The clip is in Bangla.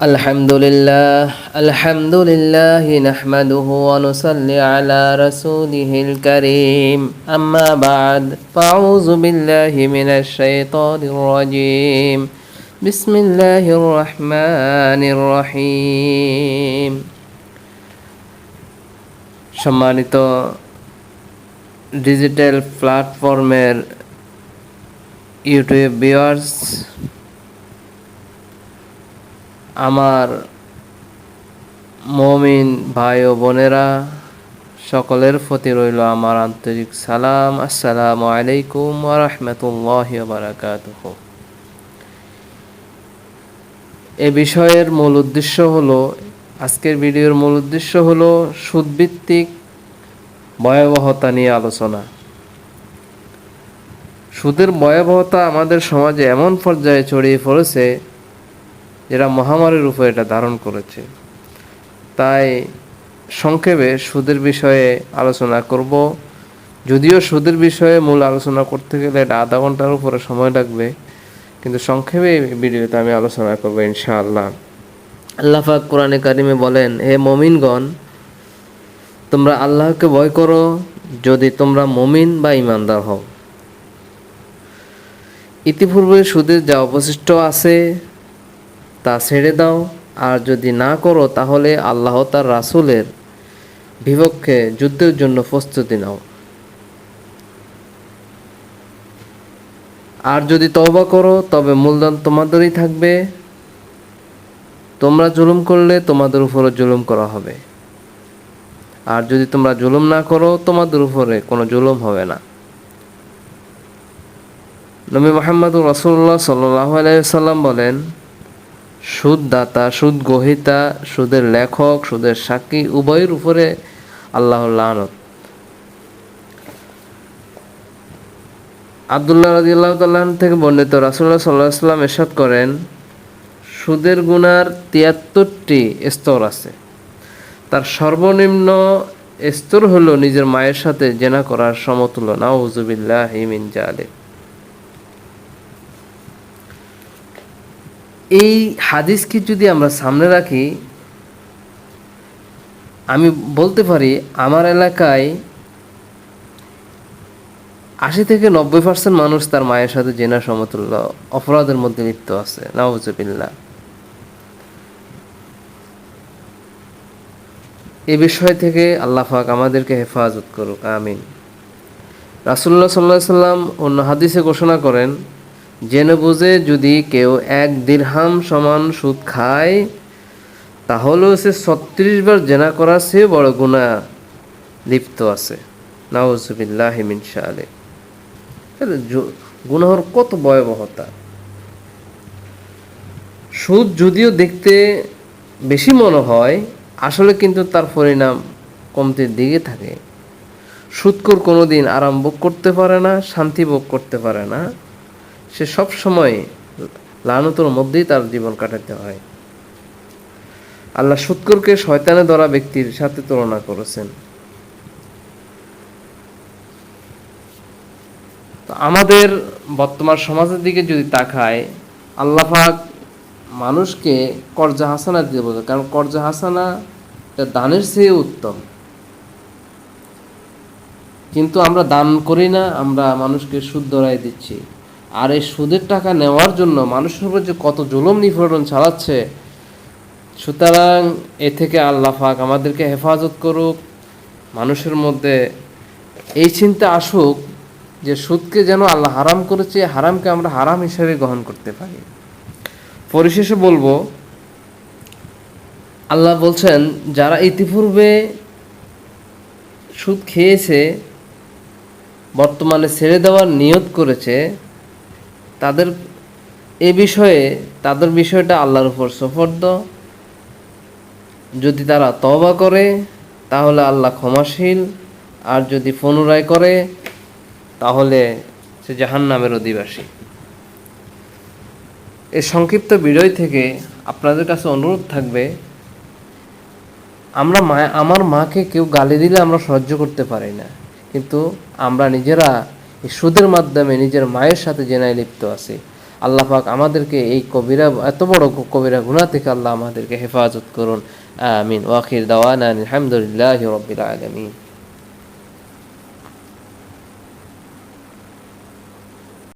الحمد لله الحمد لله نحمده ونصلي على رسوله الكريم أما بعد فأعوذ بالله من الشيطان الرجيم بسم الله الرحمن الرحيم সম্মানিত ডিজিটাল প্ল্যাটফর্মের ইউটিউব ভিউয়ার্স আমার মমিন ভাই ও বোনেরা, সকলের প্রতি রইল আমার আন্তরিক সালাম। আসসালামু আলাইকুম ওরহমতুল্লাহ এ বিষয়ের মূল উদ্দেশ্য হলো, আজকের ভিডিওর মূল উদ্দেশ্য হলো সুদভিত্তিক ভয়াবহতা নিয়ে আলোচনা। সুদের ভয়াবহতা আমাদের সমাজে এমন পর্যায়ে ছড়িয়ে পড়েছে যেটা মহামারীর রূপে এটা ধারণ করেছে। তাই সংক্ষেপে সুদের বিষয়ে আলোচনা করব। যদিও সুদের বিষয়ে মূল আলোচনা করতে গেলে এটা আধা ঘণ্টার উপরে সময় লাগবে, কিন্তু সংক্ষেপে ভিডিওতে আমি আলোচনা করব ইনশাআল্লাহ। আল্লাহাক কোরআনে কারিমে বলেন, হে মমিনগণ, তোমরা আল্লাহকে ভয় করো যদি তোমরা মমিন বা ইমানদার হও। ইতিপূর্বে সুদের যা অবশিষ্ট আছে তা ছেড়ে দাও, আর যদি না করো তাহলে আল্লাহ তার রাসুলের বিপক্ষে যুদ্ধের জন্য প্রস্তুতি নাও। আর যদি তওবা করো, তবে মূলধন তোমাদেরই থাকবে। তোমরা জুলুম করলে তোমাদের উপরে জুলুম করা হবে। আর যদি তোমরা জুলুম না করো, তোমাদের উপরে কোনো জুলুম হবে না। নবী মোহাম্মদুর রসুল্লাহ সাল্লাহ আলাইসাল্লাম বলেন সুদদাতা সুদ গ্রহিতা সুদের লেখক, সুদের সাক্ষী, উভয়ের উপরে আল্লাহর লানত। আবদুল্লাহ রাজিউল্লাহ তাল্লাহ থেকে বর্ণিত রাসুল্লাহ সাল্লাহ সাল্লাম এরশাদ করেন, সুদের গুনার তিয়াত্তরটি স্তর আছে। তার সর্বনিম্ন স্তর হলো নিজের মায়ের সাথে জেনা করার সমতুল্য। নাউজুবিল্লাহ হিমিন জালে এই হাদিসকে যদি আমরা সামনে রাখি, আমি বলতে পারি আমার এলাকায় আশি থেকে নব্বই পার্সেন্ট মানুষ তার মায়ের সাথে জেনা সমতুল্য অপরাধের মধ্যে লিপ্ত আছে। নওয়াজবিল্লা এ বিষয় থেকে আল্লাহ পাক আমাদেরকে হেফাজত করুক, আমিন। রাসুল্লাহ সাল্লাহ সাল্লাম অন্য হাদিসে ঘোষণা করেন জেনে বুঝে যদি কেউ এক দীর্হাম সমান সুদ খায়, তাহলেও সে ছত্রিশ বার জেনা করার সে বড় গুণা লিপ্ত আছে। নাউজুবিল্লাহ হিমিন শাহ গুনাহর কত ভয়াবহতা। সুদ যদিও দেখতে বেশি মনে হয়, আসলে কিন্তু তার পরিণাম কমতির দিকে থাকে। সুদকর কোনো দিন আরাম ভোগ করতে পারে না, শান্তি ভোগ করতে পারে না। সে সব সময় লানতর মধ্যেই তার জীবন কাটাতে হয়। আল্লাহ সুৎকরকে শয়তানে ধরা ব্যক্তির সাথে তুলনা করেছেন। তো আমাদের বর্তমান সমাজের দিকে যদি তাকায় আল্লাহাক মানুষকে কর্জা হাসানা দিতে বলতে কারণ কর্জা হাসানা এটা দানের চেয়ে উত্তম। কিন্তু আমরা দান করি না, আমরা মানুষকে সুদ ধরাই দিচ্ছি। আর এই সুদের টাকা নেওয়ার জন্য মানুষের উপর যে কত জুলুম নিপীড়ন চালাচ্ছে, সুতরাং এ থেকে আল্লাহ পাক আমাদেরকে হেফাজত করুক, মানুষের মধ্যে এই চিন্তা আসুক যে সুদকে যেন আল্লাহ হারাম করেছে হারামকে আমরা হারাম হিসেবে গ্রহণ করতে পারি। পরিশেষে বলব, আল্লাহ বলছেন, যারা ইতিপূর্বে সুদ খেয়েছে, বর্তমানে ছেড়ে দেওয়ার নিয়ত করেছে তাদের এ বিষয়ে, তাদের বিষয়টা আল্লাহর উপর সফর্দ। যদি তারা তবা করে, তাহলে আল্লাহ ক্ষমাশীল। আর যদি পুনরায় করে, তাহলে সে জাহান নামের অধিবাসী। এই সংক্ষিপ্ত বিজয় থেকে আপনাদের কাছে অনুরোধ থাকবে, আমরা মা আমার মাকে কেউ গালি দিলে আমরা সহ্য করতে পারি না। কিন্তু আমরা নিজেরা সুদের মাধ্যমে নিজের মায়ের সাথে জেনায় লিপ্ত আছে। আল্লাহ পাক আমাদেরকে এই কবিরা, এত বড় কবিরা গুণা থেকে আল্লাহ আমাদেরকে হেফাজত করুন। আমিন। ওয়াখির দাওয়ান আলহামদুলিল্লাহ রবিল আলামিন।